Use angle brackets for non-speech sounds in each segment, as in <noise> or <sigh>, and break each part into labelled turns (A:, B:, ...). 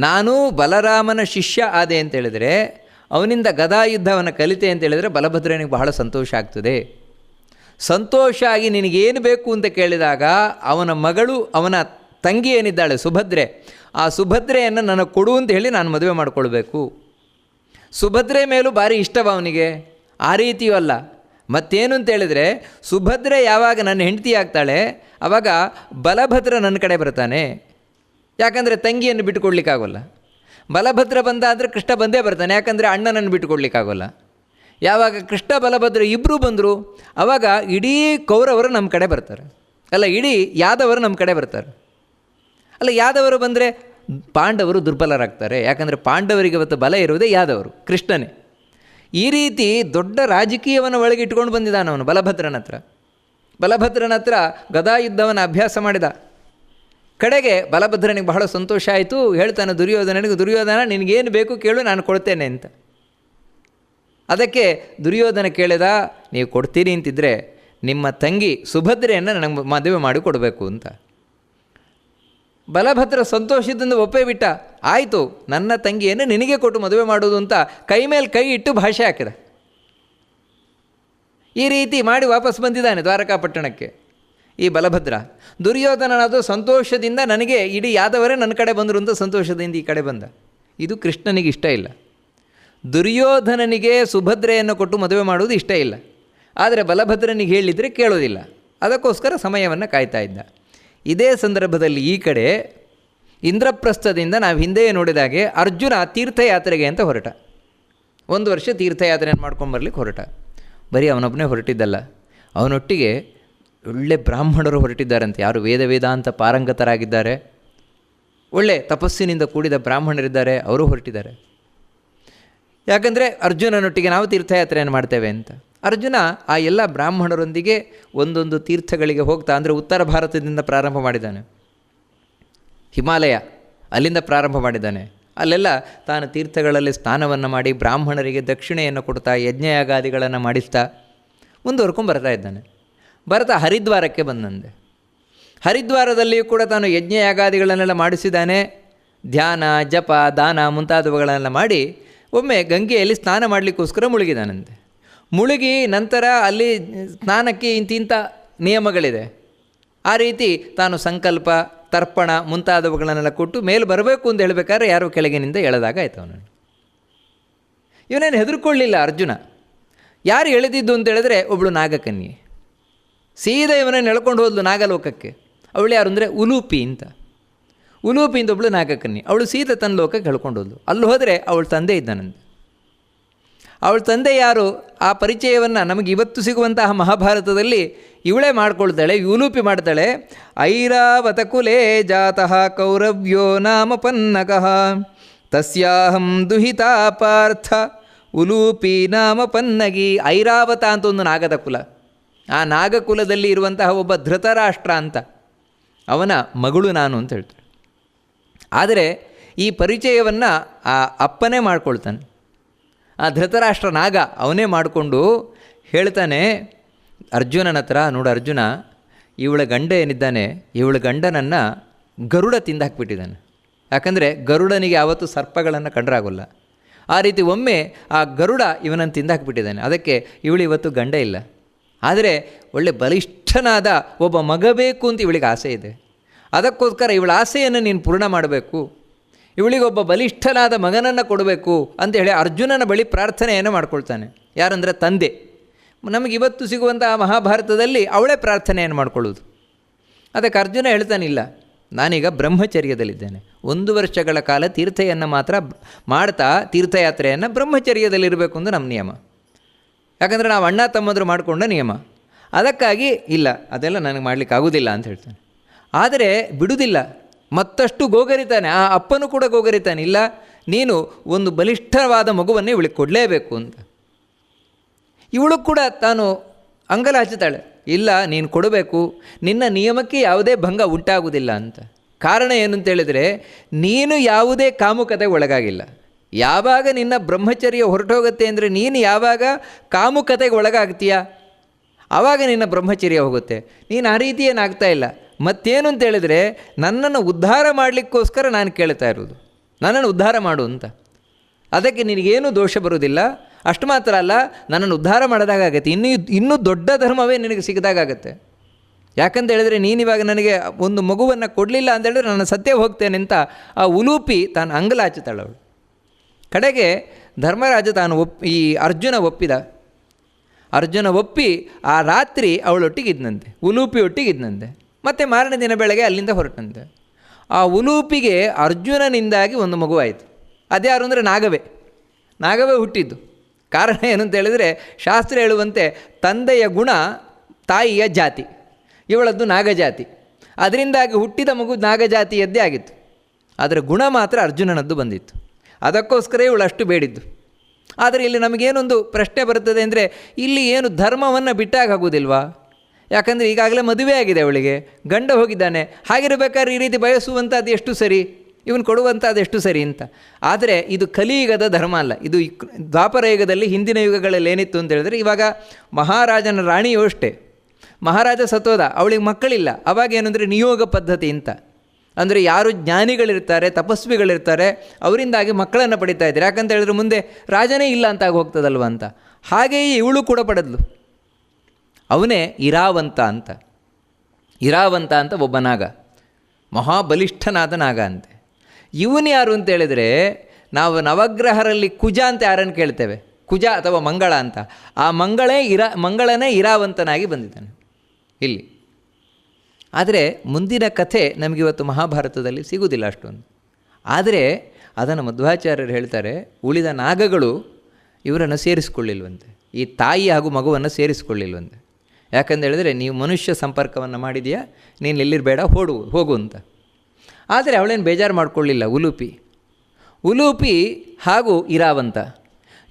A: ನಾನು ಬಲರಾಮನ ಶಿಷ್ಯ ಆದೆ ಅಂತ ಹೇಳಿದರೆ, ಅವನಿಂದ ಗದಾ ಯುದ್ಧವನ್ನು ಕಲಿತೆ ಅಂತ ಹೇಳಿದರೆ ಬಲಭದ್ರನಿಗೆ ಬಹಳ ಸಂತೋಷ ಆಗ್ತದೆ. ಸಂತೋಷ ಆಗಿ ನಿನಗೇನು ಬೇಕು ಅಂತ ಕೇಳಿದಾಗ ಅವನ ಮಗಳು, ಅವನ ತಂಗಿ ಏನಿದ್ದಾಳೆ ಸುಭದ್ರೆ, ಆ ಸುಭದ್ರೆಯನ್ನು ನನಗೆ ಕೊಡು ಅಂತ ಹೇಳಿ ನಾನು ಮದುವೆ ಮಾಡಿಕೊಳ್ಬೇಕು. ಸುಭದ್ರೆ ಮೇಲೂ ಭಾರಿ ಇಷ್ಟವ ಅವನಿಗೆ? ಆ ರೀತಿಯೂ ಅಲ್ಲ. ಮತ್ತೇನು ಅಂತ ಹೇಳಿದರೆ, ಸುಭದ್ರೆ ಯಾವಾಗ ನನ್ನ ಹೆಂಡತಿ ಆಗ್ತಾಳೆ ಆವಾಗ ಬಲಭದ್ರ ನನ್ನ ಕಡೆ ಬರ್ತಾನೆ. ಯಾಕಂದರೆ ತಂಗಿಯನ್ನು ಬಿಟ್ಟುಕೊಡ್ಲಿಕ್ಕಾಗೋಲ್ಲ. ಬಲಭದ್ರ ಬಂದ ಕೃಷ್ಣ ಬಂದೇ ಬರ್ತಾನೆ, ಯಾಕಂದರೆ ಅಣ್ಣನನ್ನು ಬಿಟ್ಟುಕೊಡ್ಲಿಕ್ಕಾಗೋಲ್ಲ. ಯಾವಾಗ ಕೃಷ್ಣ, ಬಲಭದ್ರ ಇಬ್ಬರೂ ಬಂದರು ಆವಾಗ ಇಡೀ ಕೌರವರು ನಮ್ಮ ಕಡೆ ಬರ್ತಾರೆ. ಅಲ್ಲ, ಇಡೀ ಯಾದವರು ನಮ್ಮ ಕಡೆ ಬರ್ತಾರೆ. ಅಲ್ಲ, ಯಾದವರು ಬಂದರೆ ಪಾಂಡವರು ದುರ್ಬಲರಾಗ್ತಾರೆ. ಯಾಕಂದರೆ ಪಾಂಡವರಿಗೆ ಇವತ್ತು ಬಲ ಇರುವುದೇ ಯಾದವರು, ಕೃಷ್ಣನೇ. ಈ ರೀತಿ ದೊಡ್ಡ ರಾಜಕೀಯವನ್ನು ಒಳಗೆ ಇಟ್ಕೊಂಡು ಬಂದಿದ್ದಾನೆ ಅವನು ಬಲಭದ್ರನ ಹತ್ರ. ಬಲಭದ್ರನ ಹತ್ರ ಗದಾ ಯುದ್ಧವನ್ನು ಅಭ್ಯಾಸ ಮಾಡಿದ. ಕಡೆಗೆ ಬಲಭದ್ರನಿಗೆ ಬಹಳ ಸಂತೋಷ ಆಯಿತು. ಹೇಳ್ತಾನೆ ದುರ್ಯೋಧನನಿಗೆ ದುರ್ಯೋಧನ, ನಿನಗೇನು ಬೇಕು ಕೇಳು, ನಾನು ಕೊಡ್ತೇನೆ ಅಂತ. ಅದಕ್ಕೆ ದುರ್ಯೋಧನ ಕೇಳಿದ, ನೀವು ಕೊಡ್ತೀರಿ ಅಂತಿದ್ರೆ ನಿಮ್ಮ ತಂಗಿ ಸುಭದ್ರೆಯನ್ನು ನನಗೆ ಮದುವೆ ಮಾಡಿ ಕೊಡಬೇಕು ಅಂತ. ಬಲಭದ್ರ ಸಂತೋಷದಿಂದ ಒಪ್ಪೇ ಬಿಟ್ಟ. ಆಯಿತು, ನನ್ನ ತಂಗಿಯನ್ನು ನಿನಗೆ ಕೊಟ್ಟು ಮದುವೆ ಮಾಡೋದು ಅಂತ ಕೈ ಮೇಲೆ ಕೈ ಇಟ್ಟು ಭಾಷೆ ಹಾಕಿದ. ಈ ರೀತಿ ಮಾಡಿ ವಾಪಸ್ ಬಂದಿದ್ದಾನೆ ದ್ವಾರಕಾಪಟ್ಟಣಕ್ಕೆ. ಈ ಬಲಭದ್ರ. ದುರ್ಯೋಧನನಾದ ಸಂತೋಷದಿಂದ ನನಗೆ ಇಡೀ ಯಾದವರೇ ನನ್ನ ಕಡೆ ಬಂದರು ಅಂತ ಸಂತೋಷದಿಂದ ಈ ಕಡೆ ಬಂದ. ಇದು ಕೃಷ್ಣನಿಗೆ ಇಷ್ಟ ಇಲ್ಲ. ದುರ್ಯೋಧನನಿಗೆ ಸುಭದ್ರೆಯನ್ನು ಕೊಟ್ಟು ಮದುವೆ ಮಾಡುವುದು ಇಷ್ಟ ಇಲ್ಲ. ಆದರೆ ಬಲಭದ್ರನಿಗೆ ಹೇಳಿದರೆ ಕೇಳೋದಿಲ್ಲ. ಅದಕ್ಕೋಸ್ಕರ ಸಮಯವನ್ನು ಕಾಯ್ತಾ ಇದ್ದ. ಇದೇ ಸಂದರ್ಭದಲ್ಲಿ ಈ ಕಡೆ ಇಂದ್ರಪ್ರಸ್ಥದಿಂದ ನಾವು ಹಿಂದೆಯೇ ನೋಡಿದಾಗೆ ಅರ್ಜುನ ತೀರ್ಥಯಾತ್ರೆಗೆ ಅಂತ ಹೊರಟ. ಒಂದು ವರ್ಷ ತೀರ್ಥಯಾತ್ರೆಯನ್ನು ಮಾಡ್ಕೊಂಡು ಬರಲಿಕ್ಕೆ ಹೊರಟ. ಬರೀ ಅವನೊಬ್ಬನೇ ಹೊರಟಿದ್ದಲ್ಲ. ಅವನೊಟ್ಟಿಗೆ ಒಳ್ಳೆ ಬ್ರಾಹ್ಮಣರು ಹೊರಟಿದ್ದಾರಂತೆ ಯಾರು ವೇದ ವೇದಾಂತ ಪಾರಂಗತರಾಗಿದ್ದಾರೆ, ಒಳ್ಳೆ ತಪಸ್ಸಿನಿಂದ ಕೂಡಿದ ಬ್ರಾಹ್ಮಣರಿದ್ದಾರೆ, ಅವರು ಹೊರಟಿದ್ದಾರೆ. ಯಾಕಂದರೆ ಅರ್ಜುನನೊಟ್ಟಿಗೆ ನಾವು ತೀರ್ಥಯಾತ್ರೆಯನ್ನು ಮಾಡ್ತೇವೆ ಅಂತ. ಅರ್ಜುನ ಆ ಎಲ್ಲ ಬ್ರಾಹ್ಮಣರೊಂದಿಗೆ ಒಂದೊಂದು ತೀರ್ಥಗಳಿಗೆ ಹೋಗ್ತಾ, ಅಂದರೆ ಉತ್ತರ ಭಾರತದಿಂದ ಪ್ರಾರಂಭ ಮಾಡಿದ್ದಾನೆ. ಹಿಮಾಲಯ, ಅಲ್ಲಿಂದ ಪ್ರಾರಂಭ ಮಾಡಿದ್ದಾನೆ. ಅಲ್ಲೆಲ್ಲ ತಾನು ತೀರ್ಥಗಳಲ್ಲಿ ಸ್ನಾನವನ್ನು ಮಾಡಿ ಬ್ರಾಹ್ಮಣರಿಗೆ ದಕ್ಷಿಣೆಯನ್ನು ಕೊಡ್ತಾ, ಯಜ್ಞಯಾಗಾದಿಗಳನ್ನು ಮಾಡಿಸ್ತಾ, ಮುಂದುವರ್ಕೊಂಡು ಬರ್ತಾ ಇದ್ದಾನೆ. ಬರ್ತಾ ಹರಿದ್ವಾರಕ್ಕೆ ಬಂದಂದೆ ಹರಿದ್ವಾರದಲ್ಲಿಯೂ ಕೂಡ ತಾನು ಯಜ್ಞಯಾಗಾದಿಗಳನ್ನೆಲ್ಲ ಮಾಡಿಸಿದ್ದಾನೆ. ಧ್ಯಾನ, ಜಪ, ದಾನ ಮುಂತಾದವುಗಳನ್ನೆಲ್ಲ ಮಾಡಿ ಒಮ್ಮೆ ಗಂಗೆಯಲ್ಲಿ ಸ್ನಾನ ಮಾಡಲಿಕ್ಕೋಸ್ಕರ ಮುಳುಗಿದಾನಂತೆ. ಮುಳುಗಿ ನಂತರ ಅಲ್ಲಿ ಸ್ನಾನಕ್ಕೆ ಇಂತಿಂಥ ನಿಯಮಗಳಿದೆ. ಆ ರೀತಿ ತಾನು ಸಂಕಲ್ಪ, ತರ್ಪಣ ಮುಂತಾದವುಗಳನ್ನೆಲ್ಲ ಕೊಟ್ಟು ಮೇಲೆ ಬರಬೇಕು ಅಂತ ಹೇಳಬೇಕಾದ್ರೆ ಯಾರೋ ಕೆಳಗಿನಿಂದ ಎಳೆದಾಗ ಆಯ್ತು ಅವನನ್ನು ಇವನೇನು ಹೆದರ್ಕೊಳ್ಳಿಲ್ಲ ಅರ್ಜುನ. ಯಾರು ಎಳೆದಿದ್ದು ಅಂತ ಹೇಳಿದ್ರೆ ಒಬ್ಬಳು ನಾಗಕನ್ಯೆ. ಸೀದಾ ಇವನನ್ನು ಎಳ್ಕೊಂಡು ಹೋದ್ಲು ನಾಗಲೋಕಕ್ಕೆ. ಅವಳು ಯಾರು ಅಂದರೆ ಉಲೂಪಿ ಅಂತ. ಉಲೂಪಿ ಅಂತ ಒಬ್ಳು ನಾಗಕನ್ನಿ. ಅವಳು ಸೀದಾ ತನ್ನ ಲೋಕಕ್ಕೆ ಎಳ್ಕೊಂಡು ಹೋದ್ಲು. ಅಲ್ಲಿ ಹೋದರೆ ಅವಳ ತಂದೆ ಇದ್ದಾನಂತೆ. ಅವಳ ತಂದೆ ಯಾರು? ಆ ಪರಿಚಯವನ್ನು ನಮಗೆ ಇವತ್ತು ಸಿಗುವಂತಹ ಮಹಾಭಾರತದಲ್ಲಿ ಇವಳೇ ಮಾಡ್ಕೊಳ್ತಾಳೆ ಯೂಲೂಪಿ ಮಾಡ್ತಾಳೆ. ಐರಾವತ ಕುಲೇ ಜಾತಃ ಕೌರವ್ಯೋ ನಾಮ ಪನ್ನಕಃ ತಸ್ಯಾಹಂ ದುಹಿತಾ ಪಾರ್ಥ. ಉಲೂಪಿ ನಾಮ ಪನ್ನಗಿ. ಐರಾವತ ಅಂತ ಒಂದು ನಾಗದ ಕುಲ. ಆ ನಾಗಕುಲದಲ್ಲಿ ಇರುವಂತಹ ಒಬ್ಬ ಧೃತರಾಷ್ಟ್ರ ಅಂತ. ಅವನ ಮಗಳು ನಾನು ಅಂತ ಹೇಳ್ತಾರೆ. ಆದರೆ ಈ ಪರಿಚಯವನ್ನು ಆ ಅಪ್ಪನೇ ಮಾಡ್ಕೊಳ್ತಾನೆ. ಆ ಧೃತರಾಷ್ಟ್ರ ನಾಗ ಅವನೇ ಮಾಡಿಕೊಂಡು ಹೇಳ್ತಾನೆ, ಅರ್ಜುನನ ಹತ್ರ, ನೋಡು ಅರ್ಜುನ, ಇವಳ ಗಂಡ ಏನಿದ್ದಾನೆ, ಇವಳ ಗಂಡನನ್ನು ಗರುಡ ತಿಂದಾಕ್ಬಿಟ್ಟಿದ್ದಾನೆ. ಯಾಕಂದರೆ ಗರುಡನಿಗೆ ಯಾವತ್ತು ಸರ್ಪಗಳನ್ನು ಕಂಡ್ರಾಗೋಲ್ಲ. ಆ ರೀತಿ ಒಮ್ಮೆ ಆ ಗರುಡ ಇವನನ್ನು ತಿಂದಾಕ್ಬಿಟ್ಟಿದ್ದಾನೆ. ಅದಕ್ಕೆ ಇವಳು ಇವತ್ತು ಗಂಡ ಇಲ್ಲ. ಆದರೆ ಒಳ್ಳೆ ಬಲಿಷ್ಠನಾದ ಒಬ್ಬ ಮಗ ಬೇಕು ಅಂತ ಇವಳಿಗೆ ಆಸೆ ಇದೆ. ಅದಕ್ಕೋಸ್ಕರ ಇವಳ ಆಸೆಯನ್ನು ನೀನು ಪೂರ್ಣ ಮಾಡಬೇಕು. ಇವಳಿಗೊಬ್ಬ ಬಲಿಷ್ಠನಾದ ಮಗನನ್ನು ಕೊಡಬೇಕು ಅಂತ ಹೇಳಿ ಅರ್ಜುನನ ಬಳಿ ಪ್ರಾರ್ಥನೆಯನ್ನು ಮಾಡ್ಕೊಳ್ತಾನೆ. ಯಾರಂದರೆ ತಂದೆ. ನಮಗೆ ಇವತ್ತು ಸಿಗುವಂತಹ ಮಹಾಭಾರತದಲ್ಲಿ ಅವಳೇ ಪ್ರಾರ್ಥನೆಯನ್ನು ಮಾಡ್ಕೊಳ್ಳೋದು ಅದಕ್ಕೆ ಅರ್ಜುನ ಹೇಳ್ತಾನಿಲ್ಲ, ನಾನೀಗ ಬ್ರಹ್ಮಚರ್ಯದಲ್ಲಿದ್ದೇನೆ. ಒಂದು ವರ್ಷಗಳ ಕಾಲ ತೀರ್ಥೆಯನ್ನು ಮಾತ್ರ ಮಾಡ್ತಾ ತೀರ್ಥಯಾತ್ರೆಯನ್ನು ಬ್ರಹ್ಮಚರ್ಯದಲ್ಲಿರಬೇಕು ಅಂತ ನಮ್ಮ ನಿಯಮ. ಯಾಕಂದರೆ ನಾವು ಅಣ್ಣ ತಮ್ಮಂದರು ಮಾಡಿಕೊಂಡ ನಿಯಮ. ಅದಕ್ಕಾಗಿ ಇಲ್ಲ, ಅದೆಲ್ಲ ನನಗೆ ಮಾಡಲಿಕ್ಕೆ ಆಗೋದಿಲ್ಲ ಅಂತ ಹೇಳ್ತಾನೆ. ಆದರೆ ಬಿಡುವುದಿಲ್ಲ ಮತ್ತಷ್ಟು ಗೋಗರಿತಾನೆ, ಆ ಅಪ್ಪನೂ ಕೂಡ ಗೋಗರಿತಾನೆ, ಇಲ್ಲ, ನೀನು ಒಂದು ಬಲಿಷ್ಠವಾದ ಮಗುವನ್ನೇ ಇವಳಿಗೆ ಕೊಡಲೇಬೇಕು ಅಂತ. ಇವಳು ಕೂಡ ತಾನು ಅಂಗಲ ಹಚ್ಚುತ್ತಾಳೆ, ಇಲ್ಲ, ನೀನು ಕೊಡಬೇಕು, ನಿನ್ನ ನಿಯಮಕ್ಕೆ ಯಾವುದೇ ಭಂಗ ಉಂಟಾಗುವುದಿಲ್ಲ ಅಂತ. ಕಾರಣ ಏನು ಅಂತೇಳಿದರೆ ನೀನು ಯಾವುದೇ ಕಾಮುಕತೆಗೆ ಒಳಗಾಗಿಲ್ಲ. ಯಾವಾಗ ನಿನ್ನ ಬ್ರಹ್ಮಚರ್ಯ ಹೊರಟೋಗುತ್ತೆ ಅಂದರೆ ನೀನು ಯಾವಾಗ ಕಾಮುಕತೆಗೆ ಒಳಗಾಗ್ತೀಯ? ಆವಾಗ ನಿನ್ನ ಬ್ರಹ್ಮಚರ್ಯ ಹೋಗುತ್ತೆ. ನೀನು ಆ ರೀತಿ ಏನಾಗ್ತಾ ಇಲ್ಲ. ಮತ್ತೇನು ಅಂತ ಹೇಳಿದರೆ ನನ್ನನ್ನು ಉದ್ಧಾರ ಮಾಡಲಿಕ್ಕೋಸ್ಕರ ನಾನು ಕೇಳ್ತಾ ಇರೋದು. ನನ್ನನ್ನು ಉದ್ಧಾರ ಮಾಡು ಅಂತ. ಅದಕ್ಕೆ ನಿನಗೇನು ದೋಷ ಬರುವುದಿಲ್ಲ. ಅಷ್ಟು ಮಾತ್ರ ಅಲ್ಲ, ನನ್ನನ್ನು ಉದ್ಧಾರ ಮಾಡಿದಾಗತ್ತೆ ಇನ್ನೂ ಇನ್ನೂ ದೊಡ್ಡ ಧರ್ಮವೇ ನಿನಗೆ ಸಿಗದಾಗತ್ತೆ ಯಾಕಂತ ಹೇಳಿದ್ರೆ ನೀನಿವಾಗ ನನಗೆ ಒಂದು ಮಗುವನ್ನು ಕೊಡಲಿಲ್ಲ ಅಂತ ಹೇಳಿದ್ರೆ ನಾನು ಸತ್ಯ ಹೋಗ್ತೇನೆ ಅಂತ ಆ ಉಲೂಪಿ ತಾನು ಅಂಗಲಾಚುತ್ತಾಳವಳು ಕಡೆಗೆ ಧರ್ಮರಾಜ ತಾನು ಒಪ್, ಈ ಅರ್ಜುನ ಒಪ್ಪಿದ. ಅರ್ಜುನ ಒಪ್ಪಿ ಆ ರಾತ್ರಿ ಅವಳೊಟ್ಟಿಗಿದ್ದನಂತೆ ಉಲೂಪಿ ಒಟ್ಟಿಗಿದ್ದನಂತೆ ಮತ್ತು ಮಾರನೇ ದಿನ ಬೆಳಗ್ಗೆ ಅಲ್ಲಿಂದ ಹೊರಟಂತೆ. ಆ ಉಲೂಪಿಗೆ ಅರ್ಜುನನಿಂದಾಗಿ ಒಂದು ಮಗುವಾಯಿತು. ಅದ್ಯಾರು ಅಂದರೆ ನಾಗವೇ. ನಾಗವೇ ಹುಟ್ಟಿದ್ದು. ಕಾರಣ ಏನು ಅಂತ ಹೇಳಿದರೆ, ಶಾಸ್ತ್ರ ಹೇಳುವಂತೆ ತಂದೆಯ ಗುಣ ತಾಯಿಯ ಜಾತಿ, ಇವಳದ್ದು ನಾಗಜಾತಿ. ಅದರಿಂದಾಗಿ ಹುಟ್ಟಿದ ಮಗು ನಾಗಜಾತಿಯದ್ದೇ ಆಗಿತ್ತು. ಆದರೆ ಗುಣ ಮಾತ್ರ ಅರ್ಜುನನದ್ದು ಬಂದಿತ್ತು. ಅದಕ್ಕೋಸ್ಕರ ಇವಳು ಅಷ್ಟು ಬೇಡಿದ್ದು. ಆದರೆ ಇಲ್ಲಿ ನಮಗೇನೊಂದು ಪ್ರಶ್ನೆ ಬರುತ್ತದೆ ಅಂದರೆ, ಇಲ್ಲಿ ಏನು ಧರ್ಮವನ್ನು ಬಿಟ್ಟಾಗುವುದಿಲ್ವಾ ಯಾಕಂದರೆ ಈಗಾಗಲೇ ಮದುವೆ ಆಗಿದೆ ಅವಳಿಗೆ, ಗಂಡ ಹೋಗಿದ್ದಾನೆ, ಹಾಗಿರಬೇಕಾದ್ರೆ ಈ ರೀತಿ ಬಯಸುವಂಥದ್ದು ಎಷ್ಟು ಸರಿ? ಇವನು ಕೊಡುವಂಥದ್ದು ಎಷ್ಟು ಸರಿ ಅಂತ. ಆದರೆ ಇದು ಕಲಿಯುಗದ ಧರ್ಮ ಅಲ್ಲ. ಇದು ದ್ವಾಪರ ಯುಗದಲ್ಲಿ ಹಿಂದಿನ ಯುಗಗಳಲ್ಲಿ ಏನಿತ್ತು ಅಂತ ಹೇಳಿದ್ರೆ, ಇವಾಗ ಮಹಾರಾಜನ ರಾಣಿಯೂ ಅಷ್ಟೇ. ಮಹಾರಾಜ ಸತೋದ ಅವಳಿಗೆ ಮಕ್ಕಳಿಲ್ಲ. ಅವಾಗ ಏನಂದರೆ ನಿಯೋಗ ಪದ್ಧತಿ ಅಂತ. ಅಂದರೆ ಯಾರು ಜ್ಞಾನಿಗಳಿರ್ತಾರೆ, ತಪಸ್ವಿಗಳಿರ್ತಾರೆ, ಅವರಿಂದಾಗಿ ಮಕ್ಕಳನ್ನು ಪಡಿತಾ ಇದ್ದಾರೆ. ಯಾಕಂತ ಹೇಳಿದ್ರೆ ಮುಂದೆ ರಾಜನೇ ಇಲ್ಲ ಅಂತ ಆಗಿ ಹೋಗ್ತದಲ್ವ ಅಂತ. ಹಾಗೆಯೇ ಇವಳು ಕೂಡ ಪಡೆದ್ಲು. ಅವನೇ ಇರಾವಂತ ಅಂತ. ಇರಾವಂತ ಅಂತ ಒಬ್ಬ ನಾಗ. ಮಹಾಬಲಿಷ್ಠನಾದ ನಾಗ ಅಂತೆ. ಇವನು ಯಾರು ಅಂತ ಹೇಳಿದರೆ ನಾವು ನವಗ್ರಹರಲ್ಲಿ ಕುಜ ಅಂತ ಯಾರನ್ನು ಕೇಳ್ತೇವೆ? ಕುಜ ಅಥವಾ ಮಂಗಳ ಅಂತ. ಆ ಮಂಗಳೇ ಇರ, ಮಂಗಳನೇ ಇರಾವಂತನಾಗಿ ಬಂದಿದ್ದಾನೆ. ಇಲ್ಲಿ. ಆದರೆ ಮುಂದಿನ ಕಥೆ ನಮಗಿವತ್ತು ಮಹಾಭಾರತದಲ್ಲಿ ಸಿಗುವುದಿಲ್ಲ ಅಷ್ಟೊಂದು. ಆದರೆ ಅದನ್ನು ಮಧ್ವಾಚಾರ್ಯರು ಹೇಳ್ತಾರೆ, ಉಳಿದ ನಾಗಗಳು ಇವರನ್ನು ಸೇರಿಸಿಕೊಳ್ಳಿಲ್ವಂತೆ. ಈ ತಾಯಿ ಹಾಗೂ ಮಗುವನ್ನು ಸೇರಿಸಿಕೊಳ್ಳಿಲ್ವಂತೆ. ಯಾಕಂತ ಹೇಳಿದ್ರೆ, ನೀವು ಮನುಷ್ಯ ಸಂಪರ್ಕವನ್ನು ಮಾಡಿದೆಯಾ, ನೀನು ಎಲ್ಲಿರಬೇಡ, ಹೋಡು, ಹೋಗು ಅಂತ. ಆದರೆ ಅವಳೇನು ಬೇಜಾರು ಮಾಡಿಕೊಳ್ಳಿಲ್ಲ, ಉಲೂಪಿ. ಉಲೂಪಿ ಹಾಗೂ ಇರಾವಂತ.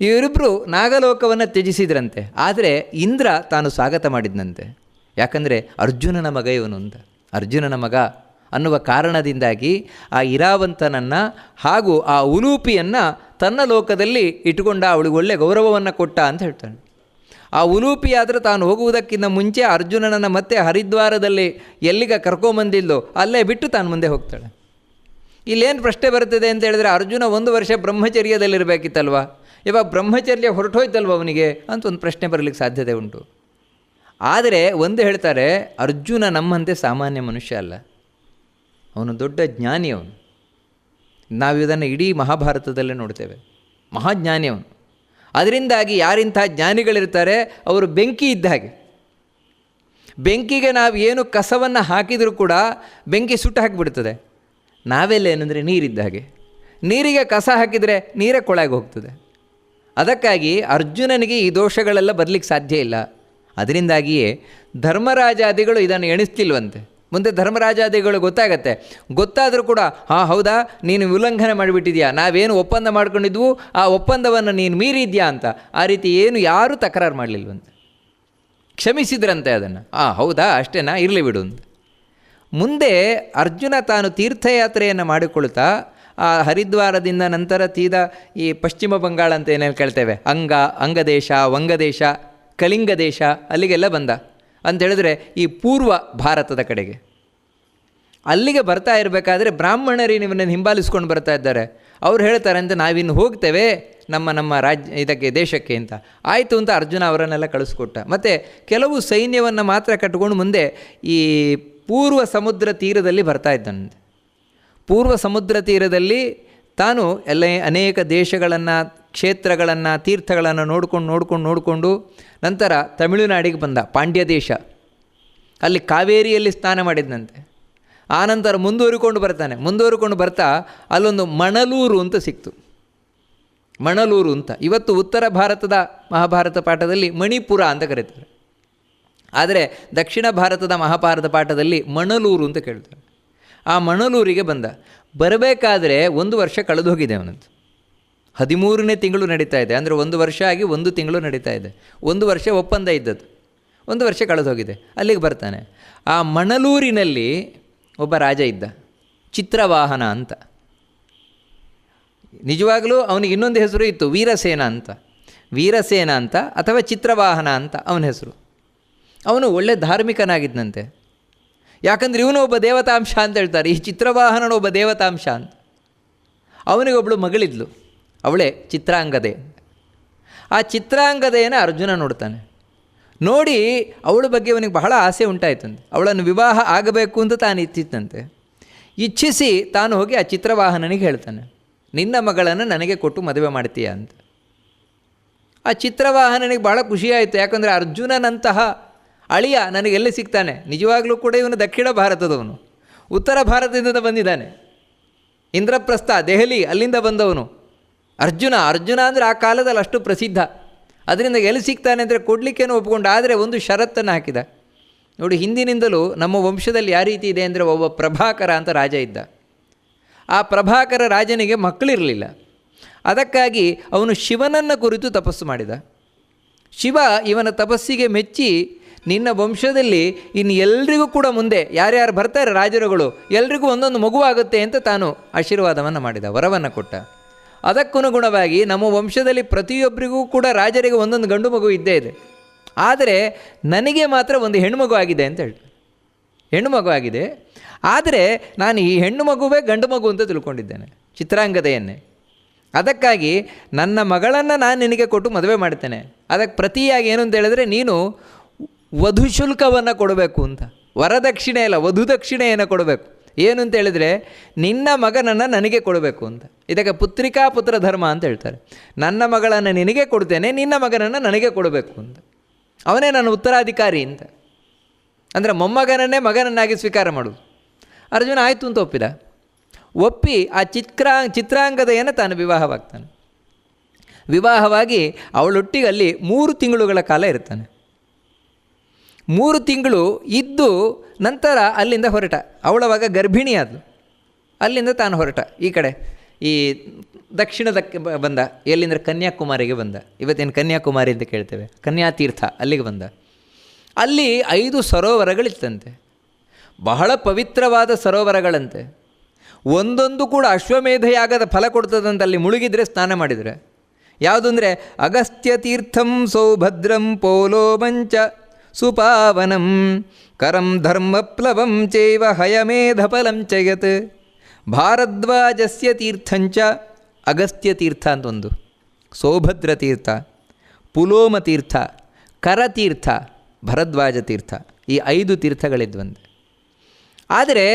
A: ಇವರಿಬ್ಬರು ನಾಗಲೋಕವನ್ನು ತ್ಯಜಿಸಿದ್ರಂತೆ. ಆದರೆ ಇಂದ್ರ ತಾನು ಸ್ವಾಗತ ಮಾಡಿದ್ನಂತೆ. ಯಾಕಂದರೆ ಅರ್ಜುನನ ಮಗ ಇವನು ಅಂತ. ಅರ್ಜುನನ ಮಗ ಅನ್ನುವ ಕಾರಣದಿಂದಾಗಿ ಆ ಇರಾವಂತನನ್ನು ಹಾಗೂ ಆ ಉಲೂಪಿಯನ್ನು ತನ್ನ ಲೋಕದಲ್ಲಿ ಇಟ್ಟುಕೊಂಡ ಅವಳಿಗೆ ಒಳ್ಳೆ ಗೌರವವನ್ನು ಕೊಟ್ಟ ಅಂತ ಹೇಳ್ತಾನೆ. ಆ ಉಲೂಪಿ ಆದರೆ ತಾನು ಹೋಗುವುದಕ್ಕಿಂತ ಮುಂಚೆ ಅರ್ಜುನನನ್ನು ಮತ್ತೆ ಹರಿದ್ವಾರದಲ್ಲಿ ಎಲ್ಲಿಗ ಕರ್ಕೊಂಬಂದಿಲ್ಲೋ ಅಲ್ಲೇ ಬಿಟ್ಟು ತಾನು ಮುಂದೆ ಹೋಗ್ತಾಳೆ. ಇಲ್ಲೇನು ಪ್ರಶ್ನೆ ಬರ್ತದೆ ಅಂತ ಹೇಳಿದ್ರೆ ಅರ್ಜುನ ಒಂದು ವರ್ಷ ಬ್ರಹ್ಮಚರ್ಯದಲ್ಲಿರಬೇಕಿತ್ತಲ್ವ? ಇವಾಗ ಬ್ರಹ್ಮಚರ್ಯ ಹೊರಟೋಯ್ತಲ್ವ ಅವನಿಗೆ ಅಂತ ಒಂದು ಪ್ರಶ್ನೆ ಬರಲಿಕ್ಕೆ ಸಾಧ್ಯತೆ ಉಂಟು. ಆದರೆ ಒಂದು ಹೇಳ್ತಾರೆ, ಅರ್ಜುನ ನಮ್ಮಂತೆ ಸಾಮಾನ್ಯ ಮನುಷ್ಯ ಅಲ್ಲ. ಅವನು ದೊಡ್ಡ ಜ್ಞಾನಿ ಅವನು. ನಾವು ಇದನ್ನು ಇಡೀ ಮಹಾಭಾರತದಲ್ಲೇ ನೋಡ್ತೇವೆ. ಮಹಾಜ್ಞಾನಿ ಅವನು. ಅದರಿಂದಾಗಿ ಯಾರಿಂಥ ಜ್ಞಾನಿಗಳಿರ್ತಾರೆ, ಅವರು ಬೆಂಕಿ ಇದ್ದ ಹಾಗೆ. ಬೆಂಕಿಗೆ ನಾವು ಏನು ಕಸವನ್ನು ಹಾಕಿದರೂ ಕೂಡ ಬೆಂಕಿ ಸುಟ್ಟು ಹಾಕಿಬಿಡ್ತದೆ. ನಾವೆಲ್ಲ ಏನಂದರೆ ನೀರಿದ್ದ ಹಾಗೆ. ನೀರಿಗೆ ಕಸ ಹಾಕಿದರೆ ನೀರೇ ಕೊಳಗೆ ಹೋಗ್ತದೆ. ಅದಕ್ಕಾಗಿ ಅರ್ಜುನನಿಗೆ ಈ ದೋಷಗಳೆಲ್ಲ ಬರಲಿಕ್ಕೆ ಸಾಧ್ಯ ಇಲ್ಲ. ಅದರಿಂದಾಗಿಯೇ ಧರ್ಮರಾಜಾದಿಗಳು ಇದನ್ನು ಎಣಿಸ್ತಿಲ್ವಂತೆ. ಮುಂದೆ ಧರ್ಮರಾಜಾದಿಗಳು ಗೊತ್ತಾಗತ್ತೆ. ಗೊತ್ತಾದರೂ ಕೂಡ, ಹಾಂ, ಹೌದಾ? ನೀನು ಉಲ್ಲಂಘನೆ ಮಾಡಿಬಿಟ್ಟಿದ್ಯಾ? ನಾವೇನು ಒಪ್ಪಂದ ಮಾಡ್ಕೊಂಡಿದ್ವು? ಆ ಒಪ್ಪಂದವನ್ನು ನೀನು ಮೀರಿದ್ಯಾ? ಅಂತ. ಆ ರೀತಿ ಏನು ಯಾರೂ ತಕರಾರು ಮಾಡಲಿಲ್ವಂತೆ. ಕ್ಷಮಿಸಿದ್ರಂತೆ ಅದನ್ನು. ಆ, ಹೌದಾ? ಅಷ್ಟೇನಾ? ಇರಲಿ ಬಿಡು ಅಂತ. ಮುಂದೆ ಅರ್ಜುನ ತಾನು ತೀರ್ಥಯಾತ್ರೆಯನ್ನು ಮಾಡಿಕೊಳ್ತಾ, ಆ ಹರಿದ್ವಾರದಿಂದ ನಂತರ ತೀದ ಈ ಪಶ್ಚಿಮ ಬಂಗಾಳ ಅಂತ ಏನೇನು ಕೇಳ್ತೇವೆ? ಅಂಗ, ಅಂಗದೇಶ, ವಂಗದೇಶ ಕಳಿಂಗ ದೇಶ ಅಲ್ಲಿಗೆಲ್ಲ ಬಂದ. ಅಂತ ಹೇಳಿದ್ರೆ ಈ ಪೂರ್ವ ಭಾರತದ ಕಡೆಗೆ. ಅಲ್ಲಿಗೆ ಬರ್ತಾ ಇರಬೇಕಾದ್ರೆ ಬ್ರಾಹ್ಮಣರು ನಿಮ್ಮನ್ನು ಹಿಂಬಾಲಿಸ್ಕೊಂಡು ಬರ್ತಾ ಇದ್ದಾರೆ. ಅವ್ರು ಹೇಳ್ತಾರೆ ಅಂತ ನಾವಿನ್ನು ಹೋಗ್ತೇವೆ ನಮ್ಮ ನಮ್ಮ ರಾಜ್ಯ ಇದಕ್ಕೆ ದೇಶಕ್ಕೆ ಅಂತ. ಆಯಿತು ಅಂತ ಅರ್ಜುನ ಅವರನ್ನೆಲ್ಲ ಕಳಿಸ್ಕೊಟ್ಟ. ಮತ್ತು ಕೆಲವು ಸೈನ್ಯವನ್ನು ಮಾತ್ರ ಕಟ್ಕೊಂಡು ಮುಂದೆ ಈ ಪೂರ್ವ ಸಮುದ್ರ ತೀರದಲ್ಲಿ ಬರ್ತಾ ಇದ್ದಂತೆ ಪೂರ್ವ ಸಮುದ್ರ ತೀರದಲ್ಲಿ ತಾನು ಎಲ್ಲ ಅನೇಕ ದೇಶಗಳನ್ನು, ಕ್ಷೇತ್ರಗಳನ್ನು, ತೀರ್ಥಗಳನ್ನು ನೋಡ್ಕೊಂಡು ನೋಡ್ಕೊಂಡು, ನೋಡಿಕೊಂಡು ನಂತರ ತಮಿಳುನಾಡಿಗೆ ಬಂದ ಪಾಂಡ್ಯ ದೇಶ. ಅಲ್ಲಿ ಕಾವೇರಿಯಲ್ಲಿ ಸ್ನಾನ ಮಾಡಿದ್ನಂತೆ. ಆನಂತರ ಮುಂದುವರಿಕೊಂಡು ಬರ್ತಾನೆ. ಮುಂದುವರಿಕೊಂಡು ಬರ್ತಾ ಅಲ್ಲೊಂದು ಮಣಲೂರು ಅಂತ ಸಿಕ್ತು. ಮಣಲೂರು ಅಂತ. ಇವತ್ತು ಉತ್ತರ ಭಾರತದ ಮಹಾಭಾರತ ಪಾಠದಲ್ಲಿ ಮಣಿಪುರ ಅಂತ ಕರೀತಾರೆ. ಆದರೆ ದಕ್ಷಿಣ ಭಾರತದ ಮಹಾಭಾರತ ಪಾಠದಲ್ಲಿ ಮಣಲೂರು ಅಂತ ಕೇಳ್ತಾರೆ. ಆ ಮಣಲೂರಿಗೆ ಬಂದ. ಬರಬೇಕಾದ್ರೆ ಒಂದು ವರ್ಷ ಕಳೆದು ಹೋಗಿದೆ ಅವನದ್ದು. ಹದಿಮೂರನೇ ತಿಂಗಳು ನಡೀತಾ ಇದೆ. ಅಂದರೆ ಒಂದು ವರ್ಷ ಆಗಿ ಒಂದು ತಿಂಗಳು ನಡೀತಾ ಇದೆ. ಒಂದು ವರ್ಷ ಒಪ್ಪಂದ ಇದ್ದದ್ದು. ಒಂದು ವರ್ಷ ಕಳೆದು ಹೋಗಿದೆ ಅಲ್ಲಿಗೆ ಬರ್ತಾನೆ. ಆ ಮಣಲೂರಿನಲ್ಲಿ ಒಬ್ಬ ರಾಜ ಇದ್ದ. ಚಿತ್ರವಾಹನ ಅಂತ. ನಿಜವಾಗಲೂ ಅವನಿಗೆ ಇನ್ನೊಂದು ಹೆಸರು ಇತ್ತು, ವೀರಸೇನ ಅಂತ. ವೀರಸೇನ ಅಂತ ಅಥವಾ ಚಿತ್ರವಾಹನ ಅಂತ ಅವನ ಹೆಸರು. ಅವನು ಒಳ್ಳೆ ಧಾರ್ಮಿಕನಾಗಿದ್ದಂತೆ ಯಾಕಂದರೆ ಇವನು ಒಬ್ಬ ದೇವತಾಂಶ ಅಂತ ಹೇಳ್ತಾರೆ. ಈ ಚಿತ್ರವಾಹನನ ಒಬ್ಬ ದೇವತಾಂಶ ಅಂತ. ಅವನಿಗೊಬ್ಬಳು ಮಗಳಿದ್ಲು. ಅವಳೇ ಚಿತ್ರಾಂಗದೆ. ಆ ಚಿತ್ರಾಂಗದೆಯನ್ನು ಅರ್ಜುನ ನೋಡ್ತಾನೆ. ನೋಡಿ ಅವಳ ಬಗ್ಗೆ ಅವನಿಗೆ ಬಹಳ ಆಸೆ ಉಂಟಾಯ್ತಂತೆ. ಅವಳನ್ನು ವಿವಾಹ ಆಗಬೇಕು ಅಂತ ತಾನು ಇತ್ತಿತ್ತಂತೆ ಇಚ್ಛಿಸಿ ತಾನು ಹೋಗಿ ಆ ಚಿತ್ರವಾಹನನಿಗೆ ಹೇಳ್ತಾನೆ. ನಿನ್ನ ಮಗಳನ್ನು ನನಗೆ ಕೊಟ್ಟು ಮದುವೆ ಮಾಡ್ತೀಯ ಅಂತ. ಆ ಚಿತ್ರವಾಹನನಿಗೆ ಭಾಳ ಖುಷಿಯಾಯಿತು. ಯಾಕಂದರೆ ಅರ್ಜುನನಂತಹ ಅಳಿಯ ನನಗೆ ಎಲ್ಲಿ ಸಿಗ್ತಾನೆ? ನಿಜವಾಗಲೂ ಕೂಡ ಇವನು ದಕ್ಷಿಣ ಭಾರತದವನು. ಉತ್ತರ ಭಾರತದಿಂದ ಬಂದಿದ್ದಾನೆ. ಇಂದ್ರಪ್ರಸ್ಥ ದೆಹಲಿ ಅಲ್ಲಿಂದ ಬಂದವನು. ಅರ್ಜುನ ಅರ್ಜುನ ಅಂದರೆ ಆ ಕಾಲದಲ್ಲಿ ಅಷ್ಟು ಪ್ರಸಿದ್ಧ. ಅದರಿಂದ ಎಲ್ಲಿ ಸಿಗ್ತಾನೆ ಅಂದರೆ ಕೊಡಲಿಕ್ಕೇನು ಒಪ್ಕೊಂಡು, ಆದರೆ ಒಂದು ಷರತ್ತನ್ನು ಹಾಕಿದ. ನೋಡಿ, ಹಿಂದಿನಿಂದಲೂ ನಮ್ಮ ವಂಶದಲ್ಲಿ ಯಾವ ರೀತಿ ಇದೆ ಅಂದರೆ ಒಬ್ಬ ಪ್ರಭಾಕರ ಅಂತ ರಾಜ ಇದ್ದ. ಆ ಪ್ರಭಾಕರ ರಾಜನಿಗೆ ಮಕ್ಕಳಿರಲಿಲ್ಲ. ಅದಕ್ಕಾಗಿ ಅವನು ಶಿವನನ್ನು ಕುರಿತು ತಪಸ್ಸು ಮಾಡಿದ. ಶಿವ ಇವನ ತಪಸ್ಸಿಗೆ ಮೆಚ್ಚಿ ನಿನ್ನ ವಂಶದಲ್ಲಿ ಇನ್ನು ಎಲ್ರಿಗೂ ಕೂಡ ಮುಂದೆ ಯಾರ್ಯಾರು ಬರ್ತಾರೆ ರಾಜರುಗಳು, ಎಲ್ರಿಗೂ ಒಂದೊಂದು ಮಗುವಾಗುತ್ತೆ ಅಂತ ತಾನು ಆಶೀರ್ವಾದವನ್ನು ಮಾಡಿದ, ವರವನ್ನು ಕೊಟ್ಟ. ಅದಕ್ಕನುಗುಣವಾಗಿ ನಮ್ಮ ವಂಶದಲ್ಲಿ ಪ್ರತಿಯೊಬ್ಬರಿಗೂ ಕೂಡ ರಾಜರಿಗೆ ಒಂದೊಂದು ಗಂಡು ಮಗು ಇದ್ದೇ ಇದೆ. ಆದರೆ ನನಗೆ ಮಾತ್ರ ಒಂದು ಹೆಣ್ಣುಮಗು ಆಗಿದೆ ಅಂತ ಹೇಳಿ ಹೆಣ್ಣು ಮಗು ಆಗಿದೆ. ಆದರೆ ನಾನು ಈ ಹೆಣ್ಣು ಮಗುವೇ ಗಂಡು ಮಗು ಅಂತ ತಿಳ್ಕೊಂಡಿದ್ದೇನೆ, ಚಿತ್ರಾಂಗದೆಯನ್ನೇ. ಅದಕ್ಕಾಗಿ ನನ್ನ ಮಗಳನ್ನು ನಾನು ನಿನಗೆ ಕೊಟ್ಟು ಮದುವೆ ಮಾಡ್ತೇನೆ. ಅದಕ್ಕೆ ಪ್ರತಿಯಾಗಿ ಏನು ಅಂತ ಹೇಳಿದ್ರೆ, ನೀನು ವಧು ಶುಲ್ಕವನ್ನು ಕೊಡಬೇಕು ಅಂತ. ವರದಕ್ಷಿಣೆ ಅಲ್ಲ, ವಧು ದಕ್ಷಿಣೆಯನ್ನು ಕೊಡಬೇಕು. ಏನು ಅಂತ ಹೇಳಿದರೆ, ನಿನ್ನ ಮಗನನ್ನು ನನಗೆ ಕೊಡಬೇಕು ಅಂತ. ಇದಕ್ಕೆ ಪುತ್ರಿಕಾ ಪುತ್ರ ಧರ್ಮ ಅಂತ ಹೇಳ್ತಾರೆ. ನನ್ನ ಮಗಳನ್ನು ನಿನಗೆ ಕೊಡ್ತೇನೆ, ನಿನ್ನ ಮಗನನ್ನು ನನಗೆ ಕೊಡಬೇಕು ಅಂತ. ಅವನೇ ನನ್ನ ಉತ್ತರಾಧಿಕಾರಿ ಅಂತ. ಅಂದರೆ ಮೊಮ್ಮಗನನ್ನೇ ಮಗನನ್ನಾಗಿ ಸ್ವೀಕಾರ ಮಾಡೋದು ಅರ್ಜುನ, ಆಯಿತು ಅಂತ ಒಪ್ಪಿದ. ಒಪ್ಪಿ ಆ ಚಿತ್ರಾ ಚಿತ್ರಾಂಗದೆಯನ್ನು ತಾನು ವಿವಾಹವಾಗ್ತಾನೆ. ವಿವಾಹವಾಗಿ ಅವಳೊಟ್ಟಿಗೆ ಅಲ್ಲಿ ಮೂರು ತಿಂಗಳುಗಳ ಕಾಲ ಇರ್ತಾನೆ. ಮೂರು ತಿಂಗಳು ಇದ್ದು ನಂತರ ಅಲ್ಲಿಂದ ಹೊರಟ. ಅವಳವಾಗ ಗರ್ಭಿಣಿ ಆದಳು ಅಲ್ಲಿಂದ ತಾನು ಹೊರಟ. ಈ ಕಡೆ, ಈ ದಕ್ಷಿಣದಕ್ಕೆ ಬಂದ. ಎಲ್ಲಿಂದ್ರೆ ಕನ್ಯಾಕುಮಾರಿಗೆ ಬಂದ. ಇವತ್ತೇನು ಕನ್ಯಾಕುಮಾರಿ ಅಂತ ಕೇಳ್ತೇವೆ. ಕನ್ಯಾತೀರ್ಥ ಅಲ್ಲಿಗೆ ಬಂದ. ಅಲ್ಲಿ ಐದು ಸರೋವರಗಳಿತ್ತಂತೆ. ಬಹಳ ಪವಿತ್ರವಾದ ಸರೋವರಗಳಂತೆ. ಒಂದೊಂದು ಕೂಡ ಅಶ್ವಮೇಧ ಯಾಗದ ಫಲ ಕೊಡ್ತದಂತೆ ಅಲ್ಲಿ ಮುಳುಗಿದರೆ ಸ್ನಾನ ಮಾಡಿದರೆ. ಯಾವುದು ಅಗಸ್ತ್ಯ ತೀರ್ಥಂ ಸೌಭದ್ರಂ ಪೋಲೋ ಮಂಚ ಸುಪಾವನಂ ಕರಂ ಧರ್ಮಪ್ಲವಂ ಚೈವ ಹಯಮೇಧಫಲಂ ಚ ಯತ್ ಭಾರದ್ವಾಜಸ್ಯ ತೀರ್ಥಂಚ ಅಗಸ್ತ್ಯ ತೀರ್ಥ ಅಂತ ಒಂದು। ಸೌಭದ್ರ ತೀರ್ಥ ಪುಲೋಮ ತೀರ್ಥ ಕರತೀರ್ಥ ಭರದ್ವಾಜ ತೀರ್ಥ ಈ ಐದು ತೀರ್ಥಗಳಿದ್ವಂತೆ ಆದರೆ